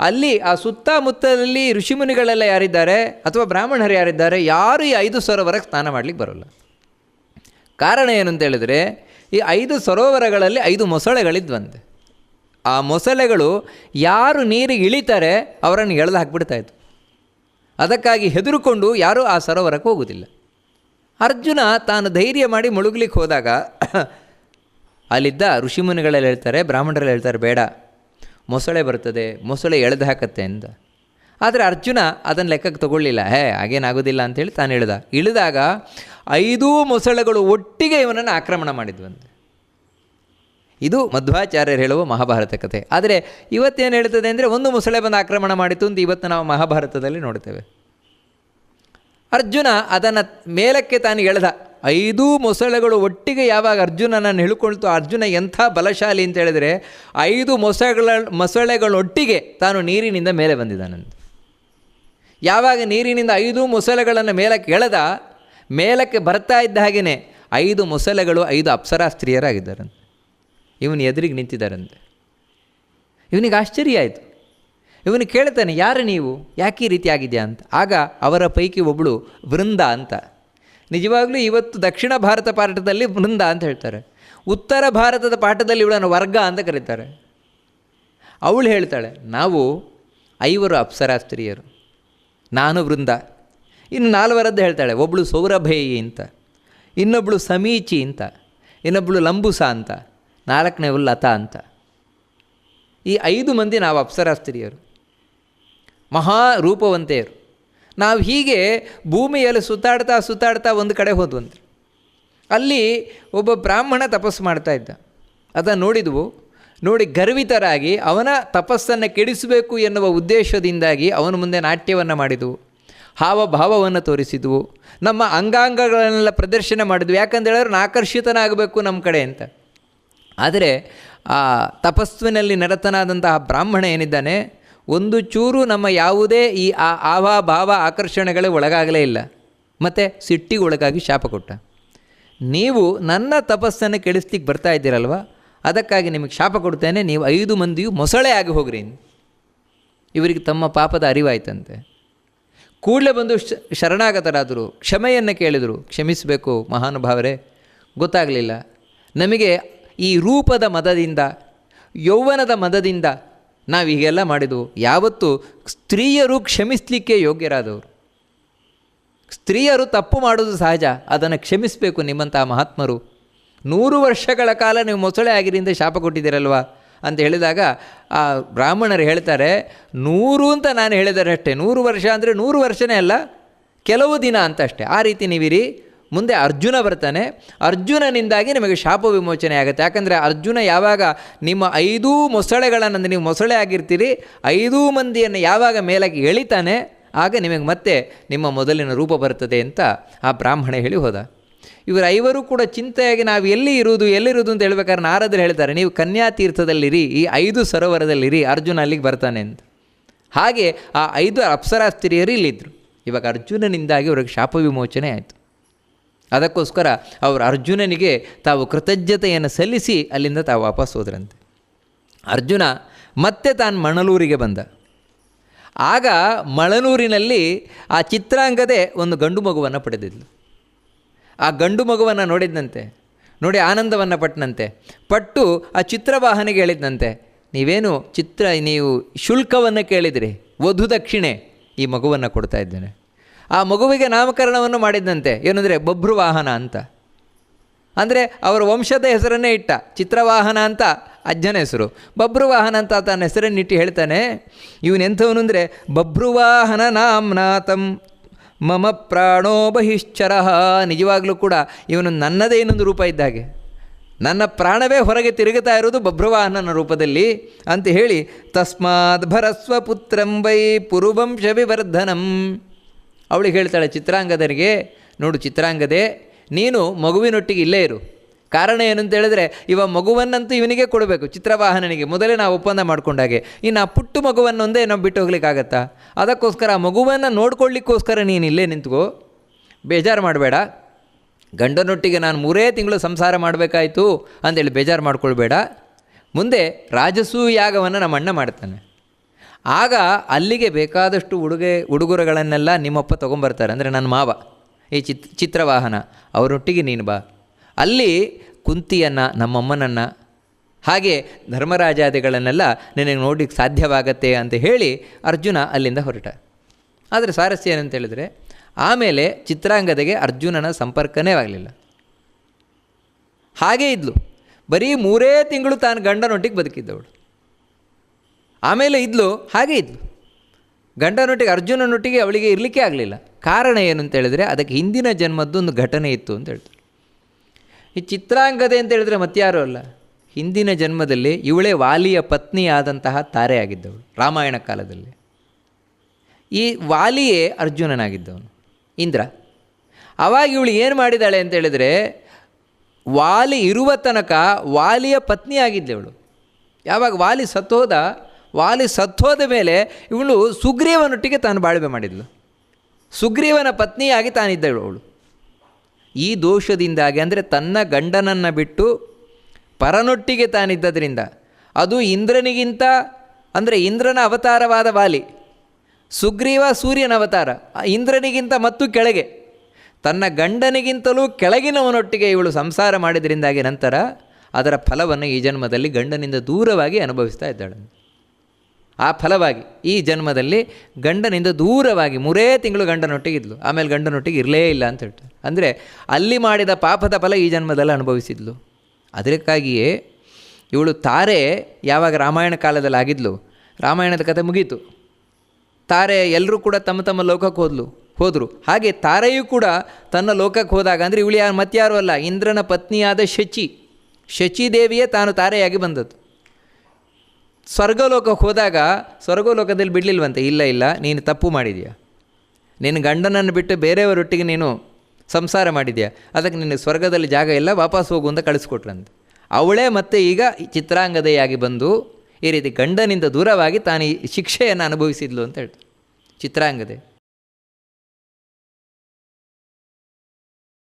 A: ಅಲ್ಲಿ ಆ ಸುತ್ತಮುತ್ತಲಲ್ಲಿ ಋಷಿಮುನಿಗಳೆಲ್ಲ ಯಾರಿದ್ದಾರೆ ಅಥವಾ ಬ್ರಾಹ್ಮಣರು ಯಾರಿದ್ದಾರೆ, ಯಾರು ಈ ಐದು ಸರೋವರಕ್ಕೆ ಸ್ನಾನ ಮಾಡಲಿಕ್ಕೆ ಬರೋಲ್ಲ। ಕಾರಣ ಏನು ಅಂತ ಹೇಳಿದರೆ ಈ ಐದು ಸರೋವರಗಳಲ್ಲಿ ಐದು ಮೊಸಳೆಗಳಿದ್ವಂತೆ. ಆ ಮೊಸಳೆಗಳು ಯಾರು ನೀರಿಗೆ ಇಳಿತಾರೆ ಅವರನ್ನು ಎಳೆದು ಹಾಕ್ಬಿಡ್ತಾಯಿತ್ತು ಅದಕ್ಕಾಗಿ ಹೆದರುಕೊಂಡು ಯಾರೂ ಆ ಸರೋವರಕ್ಕೆ ಹೋಗುವುದಿಲ್ಲ. ಅರ್ಜುನ ತಾನು ಧೈರ್ಯ ಮಾಡಿ ಮುಳುಗ್ಲಿಕ್ಕೆ ಹೋದಾಗ <clears throat> ಅಲ್ಲಿದ್ದ ಋಷಿಮುನಿಗಳಲ್ಲಿ ಹೇಳ್ತಾರೆ, ಬ್ರಾಹ್ಮಣರಲ್ಲಿ ಹೇಳ್ತಾರೆ, ಬೇಡ, ಮೊಸಳೆ ಬರ್ತದೆ, ಮೊಸಳೆ ಎಳೆದು ಹಾಕತ್ತೆ ಅಂತ. ಆದರೆ ಅರ್ಜುನ ಅದನ್ನು ಲೆಕ್ಕಕ್ಕೆ ತಗೊಳ್ಳಿಲ್ಲ. ಹೇ, ಹಾಗೇನಾಗೋದಿಲ್ಲ ಅಂತೇಳಿ ತಾನು ಇಳಿದ ಇಳಿದಾಗ ಐದೂ ಮೊಸಳೆಗಳು ಒಟ್ಟಿಗೆ ಇವನನ್ನು ಆಕ್ರಮಣ ಮಾಡಿದ್ವಂತೆ. ಇದು ಮಧ್ವಾಚಾರ್ಯರು ಹೇಳುವ ಮಹಾಭಾರತ ಕಥೆ ಆದರೆ ಇವತ್ತೇನು ಹೇಳ್ತದೆ ಅಂದರೆ ಒಂದು ಮೊಸಳೆ ಬಂದು ಆಕ್ರಮಣ ಮಾಡಿತು ಅಂತ ಇವತ್ತು ನಾವು ಮಹಾಭಾರತದಲ್ಲಿ ನೋಡ್ತೇವೆ. ಅರ್ಜುನ ಅದನ್ನು ಮೇಲಕ್ಕೆ ತಾನು ಎಳೆದ. ಐದೂ ಮೊಸಳೆಗಳು ಒಟ್ಟಿಗೆ ಯಾವಾಗ ಅರ್ಜುನನನ್ನು ಹೇಳಿಕೊಳ್ತು ಅರ್ಜುನ ಎಂಥ ಬಲಶಾಲಿ ಅಂತ ಹೇಳಿದರೆ ಐದು ಮೊಸಳೆಗಳ, ಮೊಸಳೆಗಳೊಟ್ಟಿಗೆ ತಾನು ನೀರಿನಿಂದ ಮೇಲೆ ಬಂದಿದ್ದಾನಂತೆ. ಯಾವಾಗ ನೀರಿನಿಂದ ಐದು ಮೊಸಳೆಗಳನ್ನು ಮೇಲಕ್ಕೆ ಎಳೆದ, ಮೇಲಕ್ಕೆ ಬರ್ತಾ ಇದ್ದ ಹಾಗೆಯೇ ಐದು ಮೊಸಲೆಗಳು ಐದು ಅಪ್ಸರಾ ಸ್ತ್ರೀಯರಾಗಿದ್ದಾರಂತೆ ಇವನು ಎದುರಿಗೆ ನಿಂತಿದ್ದಾರಂತೆ. ಇವನಿಗೆ ಆಶ್ಚರ್ಯ ಆಯಿತು. ಇವನು ಕೇಳ್ತಾನೆ, ಯಾರು ನೀವು? ಯಾಕೆ ಈ ರೀತಿ ಆಗಿದೆಯಾ ಅಂತ? ಆಗ ಅವರ ಪೈಕಿ ಒಬ್ಬಳು ವೃಂದ ಅಂತ. ನಿಜವಾಗಲೂ ಇವತ್ತು ದಕ್ಷಿಣ ಭಾರತ ಪಾಠದಲ್ಲಿ ವೃಂದ ಅಂತ ಹೇಳ್ತಾರೆ. ಉತ್ತರ ಭಾರತದ ಪಾಠದಲ್ಲಿ ಇವಳನ್ನು ವರ್ಗ ಅಂತ ಕರೀತಾರೆ. ಅವಳು ಹೇಳ್ತಾಳೆ, ನಾವು ಐವರು ಅಪ್ಸರಾ ಸ್ತ್ರೀಯರು ನಾನು ವೃಂದ. ಇನ್ನು ನಾಲ್ವರದ್ದು ಹೇಳ್ತಾಳೆ ಒಬ್ಬಳು ಸೌರಭೇಯಿ ಅಂತ ಇನ್ನೊಬ್ಬಳು ಸಮೀಚಿ ಅಂತ ಇನ್ನೊಬ್ಬಳು ಲಂಬುಸ ಅಂತ ನಾಲ್ಕನೇವಳು ಲತಾ ಅಂತ. ಈ ಐದು ಮಂದಿ ನಾವು ಅಪ್ಸರಾಸ್ತ್ರೀಯರು, ಮಹಾ ರೂಪವಂತೆಯರು. ನಾವು ಹೀಗೆ ಭೂಮಿಯಲ್ಲಿ ಸುತ್ತಾಡ್ತಾ ಸುತ್ತಾಡ್ತಾ ಒಂದು ಕಡೆ ಹೋದ್ವಂತೆ. ಅಲ್ಲಿ ಒಬ್ಬ ಬ್ರಾಹ್ಮಣ ತಪಸ್ಸು ಮಾಡ್ತಾ ಇದ್ದ. ಅದನ್ನು ನೋಡಿದ್ವು ನೋಡಿ ಗರ್ವಿತರಾಗಿ ಅವನ ತಪಸ್ಸನ್ನು ಕೆಡಿಸಬೇಕು ಎನ್ನುವ ಉದ್ದೇಶದಿಂದಾಗಿ ಅವನ ಮುಂದೆ ನಾಟ್ಯವನ್ನು ಮಾಡಿದವು. ಹಾವಭಾವವನ್ನು ತೋರಿಸಿದವು. ನಮ್ಮ ಅಂಗಾಂಗಗಳನ್ನೆಲ್ಲ ಪ್ರದರ್ಶನ ಮಾಡಿದ್ವು. ಯಾಕಂತ ಹೇಳಿದ್ರೆ ಆಕರ್ಷಿತನಾಗಬೇಕು ನಮ್ಮ ಕಡೆ ಅಂತ. ಆದರೆ ಆ ತಪಸ್ವಿನಲ್ಲಿ ನಿರತನಾದಂತಹ ಬ್ರಾಹ್ಮಣ ಏನಿದ್ದಾನೆ? ಒಂದು ಚೂರು ನಮ್ಮ ಯಾವುದೇ ಈ ಆ ಆವಾಭಾವ ಆಕರ್ಷಣೆಗಳೇ ಒಳಗಾಗಲೇ ಇಲ್ಲ. ಮತ್ತು ಸಿಟ್ಟಿಗೆ ಒಳಗಾಗಿ ಶಾಪ ಕೊಟ್ಟ. ನೀವು ನನ್ನ ತಪಸ್ಸನ್ನು ಕೆಡಿಸ್ಲಿಕ್ಕೆ ಬರ್ತಾ ಇದ್ದೀರಲ್ವ? ಅದಕ್ಕಾಗಿ ನಿಮಗೆ ಶಾಪ ಕೊಡ್ತೇನೆ ನೀವು ಐದು ಮಂದಿಯು ಮೊಸಳೆ ಆಗಿ ಹೋಗ್ರಿ. ಇವರಿಗೆ ತಮ್ಮ ಪಾಪದ ಅರಿವಾಯ್ತಂತೆ. ಕೂಡಲೇ ಬಂದು ಶರಣಾಗತರಾದರು. ಕ್ಷಮೆಯನ್ನು ಕೇಳಿದರು. ಕ್ಷಮಿಸಬೇಕು ಮಹಾನುಭಾವರೇ, ಗೊತ್ತಾಗಲಿಲ್ಲ. ನಮಗೆ ಈ ರೂಪದ ಮದದಿಂದ, ಯೌವನದ ಮದದಿಂದ ನಾವು ಹೀಗೆಲ್ಲ ಮಾಡಿದವು. ಯಾವತ್ತು ಸ್ತ್ರೀಯರು ಕ್ಷಮಿಸಲಿಕ್ಕೆ ಯೋಗ್ಯರಾದವರು. ಸ್ತ್ರೀಯರು ತಪ್ಪು ಮಾಡೋದು ಸಹಜ. ಅದನ್ನು ಕ್ಷಮಿಸಬೇಕು ನಿಮ್ಮಂತಹ ಮಹಾತ್ಮರು. ನೂರು ವರ್ಷಗಳ ಕಾಲ ನೀವು ಮೊಸಳೆ ಆಗಿರಿಂದ ಶಾಪ ಕೊಟ್ಟಿದ್ದೀರಲ್ವಾ? ಅಂತ ಹೇಳಿದಾಗ ಆ ಬ್ರಾಹ್ಮಣರು ಹೇಳ್ತಾರೆ, ನೂರು ಅಂತ ನಾನು ಹೇಳಿದರೆ ಅಷ್ಟೇ. ನೂರು ವರ್ಷ ಅಂದರೆ ನೂರು ವರ್ಷನೇ ಅಲ್ಲ, ಕೆಲವು ದಿನ ಅಂತ ಅಷ್ಟೇ. ಆ ರೀತಿ ನೀವಿರಿ. ಮುಂದೆ ಅರ್ಜುನ ಬರ್ತಾನೆ. ಅರ್ಜುನನಿಂದಾಗಿ ನಿಮಗೆ ಶಾಪ ವಿಮೋಚನೆ ಆಗುತ್ತೆ. ಯಾಕಂದರೆ ಅರ್ಜುನ ಯಾವಾಗ ನಿಮ್ಮ ಐದೂ ಮೊಸಳೆಗಳನ್ನು ನೀವು ಮೊಸಳೆ ಆಗಿರ್ತೀರಿ, ಐದೂ ಮಂದಿಯನ್ನು ಯಾವಾಗ ಮೇಲಾಗಿ ಎಳಿತಾನೆ, ಆಗ ನಿಮಗೆ ಮತ್ತೆ ನಿಮ್ಮ ಮೊದಲಿನ ರೂಪ ಬರ್ತದೆ ಅಂತ ಆ ಬ್ರಾಹ್ಮಣ ಹೇಳಿ ಹೋದ. ಇವರು ಐವರು ಕೂಡ ಚಿಂತೆಯಾಗಿ ನಾವು ಎಲ್ಲಿ ಇರುವುದು ಎಲ್ಲಿರುವುದು ಅಂತ ಹೇಳ್ಬೇಕಾದ್ರೆ ನಾರದರು ಹೇಳ್ತಾರೆ, ನೀವು ಕನ್ಯಾ ತೀರ್ಥದಲ್ಲಿರಿ ಈ ಐದು ಸರೋವರದಲ್ಲಿರಿ, ಅರ್ಜುನ ಅಲ್ಲಿಗೆ ಬರ್ತಾನೆ ಅಂತ. ಹಾಗೆ ಆ ಐದು ಅಪ್ಸರಾ ಸ್ತ್ರೀಯರು ಇಲ್ಲಿದ್ದರು ಇವಾಗ ಅರ್ಜುನನಿಂದಾಗಿ ಅವ್ರಿಗೆ ಶಾಪ ವಿಮೋಚನೆ ಆಯಿತು. ಅದಕ್ಕೋಸ್ಕರ ಅವರು ಅರ್ಜುನನಿಗೆ ತಾವು ಕೃತಜ್ಞತೆಯನ್ನು ಸಲ್ಲಿಸಿ ಅಲ್ಲಿಂದ ತಾವು ವಾಪಸ್ ಹೋದ್ರಂತೆ. ಅರ್ಜುನ ಮತ್ತೆ ತಾನು ಮಣಲೂರಿಗೆ ಬಂದ. ಆಗ ಮಳನೂರಿನಲ್ಲಿ ಆ ಚಿತ್ರಾಂಗದೆ ಒಂದು ಗಂಡು ಮಗುವನ್ನು ಪಡೆದಿದ್ಲು. ಆ ಗಂಡು ಮಗುವನ್ನು ನೋಡಿದ್ನಂತೆ. ನೋಡಿ ಆನಂದವನ್ನು ಪಟ್ಟನಂತೆ ಪಟ್ಟು ಆ ಚಿತ್ರವಾಹನಿಗೆ ಹೇಳಿದ್ನಂತೆ. ನೀವೇನು ಚಿತ್ರ, ನೀವು ಶುಲ್ಕವನ್ನು ಕೇಳಿದಿರಿ, ವಧು ದಕ್ಷಿಣೆ ಈ ಮಗುವನ್ನು ಕೊಡ್ತಾ ಇದ್ದೇನೆ. ಆ ಮಗುವಿಗೆ ನಾಮಕರಣವನ್ನು ಮಾಡಿದ್ದಂತೆ ಏನಂದರೆ ಬಭ್ರುವಾಹನ ಅಂತ. ಅಂದರೆ ಅವರ ವಂಶದ ಹೆಸರನ್ನೇ ಇಟ್ಟ, ಚಿತ್ರವಾಹನ ಅಂತ ಅಜ್ಜನ ಹೆಸರು. ಬಭ್ರುವಾಹನ ಅಂತ ತನ್ನ ಹೆಸರನ್ನಿಟ್ಟು ಹೇಳ್ತಾನೆ, ಇವನೆಂಥವನು ಅಂದರೆ ಬಭ್ರುವಾಹನ ನಾಮ್ನಾತಂ. ಮಮ ಪ್ರಾಣೋ ಬಹಿಶ್ಚರ. ನಿಜವಾಗಲೂ ಕೂಡ ಇವನು ನನ್ನದೇ ಇನ್ನೊಂದು ರೂಪ ಇದ್ದಾಗೆ. ನನ್ನ ಪ್ರಾಣವೇ ಹೊರಗೆ ತಿರುಗುತ್ತಾ ಇರೋದು ಬಭ್ರವಾಹನನ ರೂಪದಲ್ಲಿ ಅಂತ ಹೇಳಿ ತಸ್ಮಾತ್ ಭರಸ್ವ ಪುತ್ರಂ ವೈ ಪುರುವಂಶ ವಿವರ್ಧನಂ. ಅವಳಿಗೆ ಹೇಳ್ತಾಳೆ, ಚಿತ್ರಾಂಗದರಿಗೆ, ನೋಡು ಚಿತ್ರಾಂಗದೆ, ನೀನು ಮಗುವಿನೊಟ್ಟಿಗೆ ಇಲ್ಲೇ ಇರು. ಕಾರಣ ಏನಂತ ಹೇಳಿದ್ರೆ ಇವ ಮಗುವನ್ನಂತೂ ಇವನಿಗೆ ಕೊಡಬೇಕು, ಚಿತ್ರವಾಹನನಿಗೆ. ಮೊದಲೇ ನಾವು ಒಪ್ಪಂದ ಮಾಡ್ಕೊಂಡಾಗೆ ಇನ್ನು ಆ ಪುಟ್ಟು ಮಗುವನ್ನೊಂದೇ ನಾವು ಬಿಟ್ಟು ಹೋಗ್ಲಿಕ್ಕಾಗತ್ತಾ? ಅದಕ್ಕೋಸ್ಕರ ಆ ಮಗುವನ್ನು ನೋಡ್ಕೊಳ್ಳಿಕ್ಕೋಸ್ಕರ ನೀನು ಇಲ್ಲೇ ನಿಂತ್ಕೋ. ಬೇಜಾರು ಮಾಡಬೇಡ. ಗಂಡನೊಟ್ಟಿಗೆ ನಾನು ಮೂರೇ ತಿಂಗಳು ಸಂಸಾರ ಮಾಡಬೇಕಾಯಿತು ಅಂತೇಳಿ ಬೇಜಾರು ಮಾಡ್ಕೊಳ್ಬೇಡ. ಮುಂದೆ ರಾಜಸೂ ಯಾಗವನ್ನು ನಮ್ಮ ಅಣ್ಣ ಮಾಡ್ತಾನೆ. ಆಗ ಅಲ್ಲಿಗೆ ಬೇಕಾದಷ್ಟು ಉಡುಗೆ, ಉಡುಗೊರೆಗಳನ್ನೆಲ್ಲ ನಿಮ್ಮಪ್ಪ ತೊಗೊಂಬರ್ತಾರೆ, ಅಂದರೆ ನನ್ನ ಮಾವ. ಈ ಚಿತ್, ಚಿತ್ರವಾಹನ. ಅವರೊಟ್ಟಿಗೆ ನೀನು ಬಾ. ಅಲ್ಲಿ ಕುಂತಿಯನ್ನು, ನಮ್ಮಮ್ಮನನ್ನು, ಹಾಗೆ ಧರ್ಮರಾಜಾದಿಗಳನ್ನೆಲ್ಲ ನಿನಗೆ ನೋಡಲಿಕ್ಕೆ ಸಾಧ್ಯವಾಗತ್ತೆ ಅಂತ ಹೇಳಿ ಅರ್ಜುನ ಅಲ್ಲಿಂದ ಹೊರಟ ಆದರೆ ಸ್ವಾರಸ್ಯ ಏನಂತ ಹೇಳಿದರೆ, ಆಮೇಲೆ ಚಿತ್ರಾಂಗದಗೆ ಅರ್ಜುನನ ಸಂಪರ್ಕನೇ ಆಗಲಿಲ್ಲ. ಹಾಗೇ ಇದ್ಲು. ಬರೀ ಮೂರೇ ತಿಂಗಳು ತಾನು ಗಂಡನೊಟ್ಟಿಗೆ ಬದುಕಿದ್ದವಳು. ಆಮೇಲೆ ಇದ್ಲು, ಹಾಗೇ ಇದ್ಲು. ಗಂಡನೊಟ್ಟಿಗೆ, ಅರ್ಜುನನೊಟ್ಟಿಗೆ ಅವಳಿಗೆ ಇರಲಿಕ್ಕೆ ಆಗಲಿಲ್ಲ. ಕಾರಣ ಏನು ಅಂತ ಹೇಳಿದರೆ, ಅದಕ್ಕೆ ಹಿಂದಿನ ಜನ್ಮದ್ದೊಂದು ಘಟನೆ ಇತ್ತು ಅಂತ ಹೇಳ್ತಾರೆ ಈ ಚಿತ್ರಾಂಗದೆ ಅಂತ ಹೇಳಿದ್ರೆ ಮತ್ತಾರು ಅಲ್ಲ? ಹಿಂದಿನ ಜನ್ಮದಲ್ಲಿ ಇವಳೇ ವಾಲಿಯ ಪತ್ನಿಯಾದಂತಹ ತಾರೆ ಆಗಿದ್ದವಳು ರಾಮಾಯಣ ಕಾಲದಲ್ಲಿ. ಈ ವಾಲಿಯೇ ಅರ್ಜುನನಾಗಿದ್ದವನು, ಇಂದ್ರ. ಆವಾಗ ಇವಳು ಏನು ಮಾಡಿದ್ದಾಳೆ ಅಂತ ಹೇಳಿದರೆ, ವಾಲಿ ಇರುವ ತನಕ ವಾಲಿಯ ಪತ್ನಿ ಆಗಿದ್ದವಳು ಯಾವಾಗ ವಾಲಿ ಸತ್ತೋದ ವಾಲಿ ಸತ್ತೋದ ಮೇಲೆ ಇವಳು ಸುಗ್ರೀವನೊಟ್ಟಿಗೆ ತಾನು ಬಾಳ್ವೆ ಮಾಡಿದ್ಲು. ಸುಗ್ರೀವನ ಪತ್ನಿಯಾಗಿ ತಾನಿದ್ದಳು ಅವಳು. ಈ ದೋಷದಿಂದಾಗಿ, ಅಂದರೆ ತನ್ನ ಗಂಡನನ್ನು ಬಿಟ್ಟು ಪರನೊಟ್ಟಿಗೆ ತಾನಿದ್ದರಿಂದ ಅದು ಇಂದ್ರನಿಗಿಂತ, ಅಂದರೆ ಇಂದ್ರನ ಅವತಾರವಾದ ವಾಲಿ, ಸುಗ್ರೀವ ಸೂರ್ಯನ ಅವತಾರ ಇಂದ್ರನಿಗಿಂತ ಮತ್ತು ಕೆಳಗೆ, ತನ್ನ ಗಂಡನಿಗಿಂತಲೂ ಕೆಳಗಿನವನೊಟ್ಟಿಗೆ ಇವಳು ಸಂಸಾರ ಮಾಡಿದ್ರಿಂದಾಗಿ ನಂತರ ಅದರ ಫಲವನ್ನು ಈ ಜನ್ಮದಲ್ಲಿ ಗಂಡನಿಂದ ದೂರವಾಗಿ ಅನುಭವಿಸ್ತಾ ಇದ್ದಾಳೆ. ಆ ಫಲವಾಗಿ ಈ ಜನ್ಮದಲ್ಲಿ ಗಂಡನಿಂದ ದೂರವಾಗಿ ಮೂರೇ ತಿಂಗಳು ಗಂಡನೊಟ್ಟಿಗೆ ಇದ್ಲು. ಆಮೇಲೆ ಗಂಡನೊಟ್ಟಿಗೆ ಇರಲೇ ಇಲ್ಲ ಅಂತ ಹೇಳ್ತಾರೆ. ಅಂದರೆ ಅಲ್ಲಿ ಮಾಡಿದ ಪಾಪದ ಫಲ ಈ ಜನ್ಮದಲ್ಲಿ ಅನುಭವಿಸಿದ್ಲು. ಅದಕ್ಕಾಗಿಯೇ ಇವಳು ತಾರೆ ಯಾವಾಗ ರಾಮಾಯಣ ಕಾಲದಲ್ಲಿ ಆಗಿದ್ಲು, ರಾಮಾಯಣದ ಕಥೆ ಮುಗೀತು. ತಾರೆ ಎಲ್ಲರೂ ಕೂಡ ತಮ್ಮ ತಮ್ಮ ಲೋಕಕ್ಕೆ ಹೋದ್ಲು, ಹೋದರು. ಹಾಗೆ ತಾರೆಯೂ ಕೂಡ ತನ್ನ ಲೋಕಕ್ಕೆ ಹೋದಾಗ, ಅಂದರೆ ಇವಳು ಯಾರು ಮತ್ತಾರು ಅಲ್ಲ, ಇಂದ್ರನ ಪತ್ನಿಯಾದ ಶಚಿ. ಶಚಿದೇವಿಯೇ ತಾನು ತಾರೆಯಾಗಿ ಬಂದದ್ದು. ಸ್ವರ್ಗಲೋಕಕ್ಕೆ ಹೋದಾಗ ಸ್ವರ್ಗಲೋಕದಲ್ಲಿ ಬಿಡಲಿಲ್ವಂತೆ, ಇಲ್ಲ ಇಲ್ಲ, ನೀನು ತಪ್ಪು ಮಾಡಿದೆಯಾ? ನಿನ್ನ ಗಂಡನನ್ನು ಬಿಟ್ಟು ಬೇರೆಯವರೊಟ್ಟಿಗೆ ನೀನು ಸಂಸಾರ ಮಾಡಿದೆಯಾ? ಅದಕ್ಕೆ ನಿನ್ನ ಸ್ವರ್ಗದಲ್ಲಿ ಜಾಗ ಇಲ್ಲ, ವಾಪಸ್ ಹೋಗು ಅಂತ ಕಳಿಸ್ಕೊಟ್ರಂತೆ. ಅವಳೇ ಮತ್ತೆ ಈಗ ಚಿತ್ರಾಂಗದೆಯಾಗಿ ಬಂದು ಈ ರೀತಿ ಗಂಡನಿಂದ ದೂರವಾಗಿ ತಾನು ಶಿಕ್ಷೆಯನ್ನು ಅನುಭವಿಸಿದ್ಲು ಅಂತ ಹೇಳ್ತಾರೆ ಚಿತ್ರಾಂಗದೆ.